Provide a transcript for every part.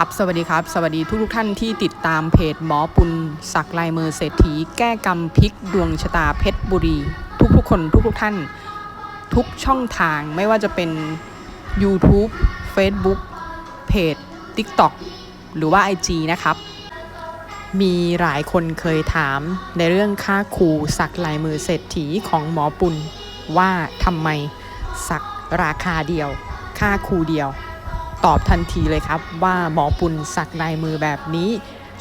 ครับ สวัสดีครับ สวัสดีทุกทุกท่านที่ติดตามเพจหมอปุณสักลายมือเศรษฐี แก้กรรมพลิกดวงชะตาเพชรบุรี ทุกๆคนทุกๆท่าน ทุกช่องทางไม่ว่าจะเป็น YouTube Facebook เพจ TikTok หรือว่า IG นะครับ มีหลายคนเคยถามในเรื่องค่าครูสักลายมือเศรษฐีของหมอปุณว่าทำไมสักราคาเดียว ค่าครูเดียว ตอบทันทีเลยครับ ว่าหมอปุณสักลายมือแบบนี้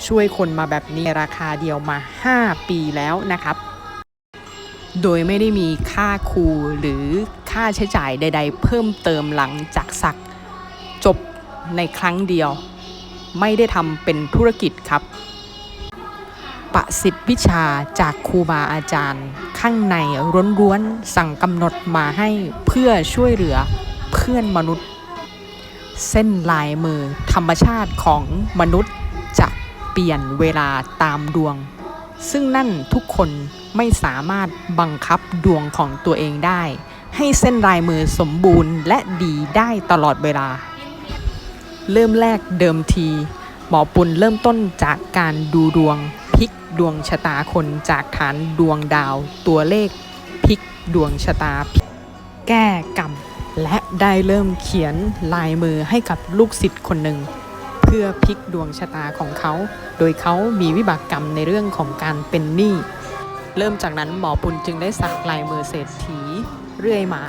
ช่วยคนมาแบบนี้ราคาเดียวมา 5 ปีแล้วนะครับ โดยไม่ได้มีค่าครูหรือค่าใช้จ่ายใด ๆ เพิ่มเติมหลังจากสักจบในครั้งเดียว ไม่ได้ทำเป็นธุรกิจครับ ประสิทธิวิชาจากครูบาอาจารย์ ข้างในร้วนๆสั่งกำหนดมาให้เพื่อช่วยเหลือเพื่อนมนุษย์ เส้นลายมือธรรมชาติของมนุษย์จะเปลี่ยนเวลาตามดวง ซึ่งนั่นทุกคนไม่สามารถบังคับดวงของตัวเองได้ ให้เส้นลายมือสมบูรณ์และดีได้ตลอดเวลา เริ่มแรกเดิมที หมอปุณเริ่มต้นจากการดูดวงพลิกดวงชะตาคนจากฐานดวงดาวตัวเลขพลิกดวงชะตาแก้กรรม และได้เริ่มเขียนลายมือให้กับลูกศิษย์คนหนึ่ง เพื่อพลิกดวงชะตาของเขา โดยเขามีวิบากกรรมในเรื่องของการเป็นหนี้ เริ่มจากนั้นหมอปุณจึงได้สักลายมือเศรษฐีเรื่อยมา